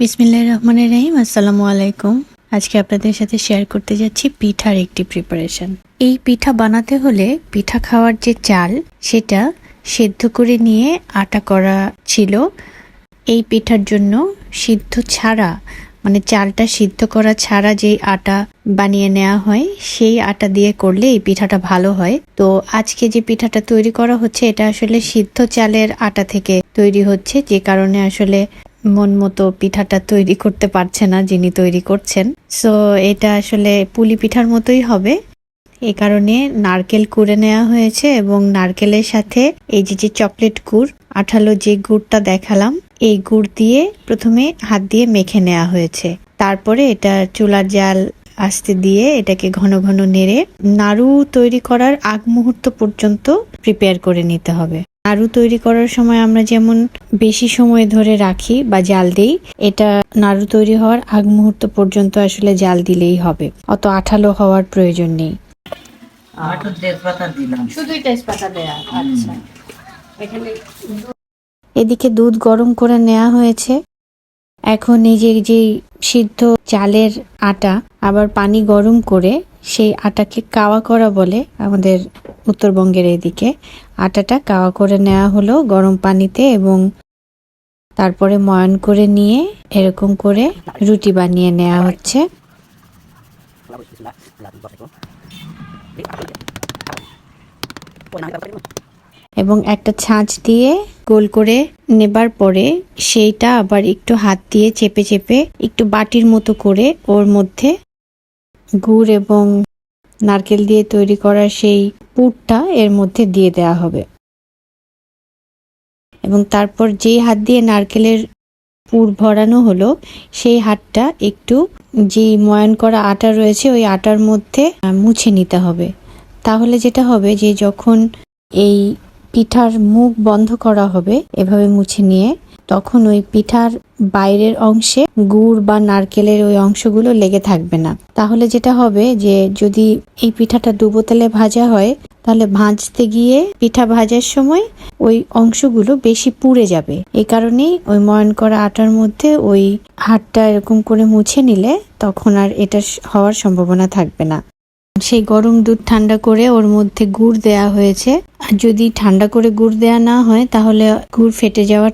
বিসমিল্লাহ রহমানের রহিম, আসসালামু আলাইকুম। আজকে আপনাদের সাথে শেয়ার করতে যাচ্ছি পিঠার একটি প্রিপারেশন এই পিঠা বানাতে হলে পিঠা খাওয়ার যে চাল, সেটা সেদ্ধ করে নিয়ে আটা করা ছিল। এই পিঠার জন্য সিদ্ধ ছাড়া মানে চালটা সিদ্ধ করা ছাড়া যেই আটা বানিয়ে নেওয়া হয়, সেই আটা দিয়ে করলে এই পিঠাটা ভালো হয়। তো আজকে যে পিঠাটা তৈরি করা হচ্ছে, এটা আসলে সিদ্ধ চালের আটা থেকে তৈরি হচ্ছে, যে কারণে আসলে মন মতো পিঠাটা তৈরি করতে পারছে না যিনি তৈরি করছেন। সো এটা আসলে পুলি পিঠার মতোই হবে। এই কারণে নারকেল কুড়ে নেওয়া হয়েছে এবং নারকেলের সাথে এই যে যে চকলেট গুড়, আঠালো যে গুড়টা দেখালাম, এই গুড় দিয়ে প্রথমে হাত দিয়ে মেখে নেওয়া হয়েছে। তারপরে এটা চুলার জাল আস্তে দিয়ে এটাকে ঘন ঘন নেড়ে নাড়ু তৈরি করার আগ মুহূর্ত পর্যন্ত প্রিপেয়ার করে নিতে হবে। নাড়ু তৈরি করার সময় আমরা যেমন বেশি সময় ধরে রাখি বা জাল দেই এটা নাড়ু তৈরি হওয়ার আগ মুহূর্ত পর্যন্ত আসলে জাল দিলেই হবে। অত আঠালো হওয়ার প্রয়োজন নেই। আর একটু তেজপাতা দিলাম। শুধুই তেজপাতা দেয়া আচ্ছা। এখানে এদিকে দুধ গরম করে নেওয়া হয়েছে। এখন এই যে যে সিদ্ধ চালের আটা আবার পানি গরম করে সেই আটাকে কাওয়া করা বলে আমাদের উত্তরবঙ্গের এদিকে আটাটা কাওয়া করে নেওয়া হলো গরম পানিতে এবং তারপরে ময়ন করে নিয়ে এরকম করে রুটি বানিয়ে নেওয়া হচ্ছে। এবং একটা ছাঁচ দিয়ে গোল করে নেবার পরে সেইটা আবার একটু হাত দিয়ে চেপে চেপে একটু বাটির মতো করে ওর মধ্যে গুড় এবং নারকেল দিয়ে তৈরি করা সেই পুরটা এর মধ্যে দিয়ে দেওয়া হবে। এবং তারপর যেই হাত দিয়ে নারকেলের পুর ভরানো হলো, সেই হাতটা একটু যেই ময়ান করা আটা রয়েছে, ওই আটার মধ্যে মুছে নিতে হবে। তাহলে যেটা হবে যে যখন এই পিঠার মুখ বন্ধ করা হবে, এভাবে মুছে নিয়ে তখন ওই পিঠার বাইরের অংশে গুড় বা নারকেলের ওই অংশগুলো লেগে থাকবে না। তাহলে যেটা হবে যে, যদি এই পিঠাটা ডুবো তেলে ভাজা হয়, তাহলে ভাজতে গিয়ে পিঠা ভাজার সময় ওই অংশগুলো বেশি পুড়ে যাবে। এই কারণেই ওই ময়ান করা আটার মধ্যে ওই হাতটা এরকম করে মুছে নিলে তখন আর এটা হওয়ার সম্ভাবনা থাকবে না। সেই গরম দুধ ঠান্ডা করে ওর মধ্যে গুড় দেয়া হয়েছে। আর যদি ঠান্ডা করে গুড় দেয়া না হয়, তাহলে গুড় ফেটে যাওয়ার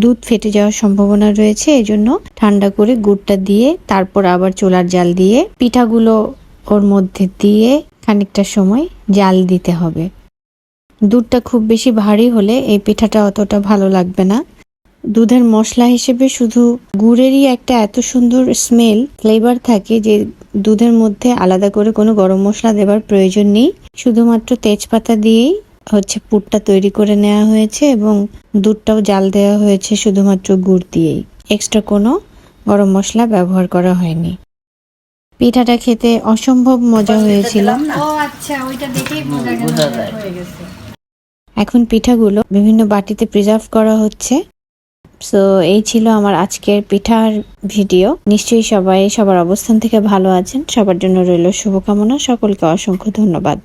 দুধ ফেটে যাওয়ার সম্ভাবনা রয়েছে, এজন্য ঠান্ডা করে গুড়টা দিয়ে, তারপর আবার চোলার জাল দিয়ে, পিঠাগুলো ওর মধ্যে দিয়ে খানিকটা সময় জাল দিতে হবে। দুধটা খুব বেশি ভারী হলে এই পিঠাটা অতটা ভালো লাগবে না। দুধের মশলা হিসেবে শুধু গুড়েরই একটা এত সুন্দর স্মেল ফ্লেভার থাকে যে দুধের মধ্যে আলাদা করে কোনো গরম মশলা দেবার প্রয়োজন নেই। শুধুমাত্র তেজপাতা দিয়েই হচ্ছে পুরটা তৈরি করে নেওয়া হয়েছে এবং দুধটাও জাল দেওয়া হয়েছে শুধুমাত্র গুড় দিয়েই। এক্সট্রা কোনো গরম মশলা ব্যবহার করা হয়নি। পিঠাটা খেতে অসম্ভব মজা হয়েছিল। ও আচ্ছা। হয়ে এখন পিঠাগুলো বিভিন্ন বাটিতে প্রিজার্ভ করা হচ্ছে। সো এই ছিল আমার আজকের পিঠার ভিডিও। নিশ্চয়ই সবাই সবার অবস্থান থেকে ভালো আছেন। সবার জন্য রইল শুভকামনা। সকলকে অসংখ্য ধন্যবাদ।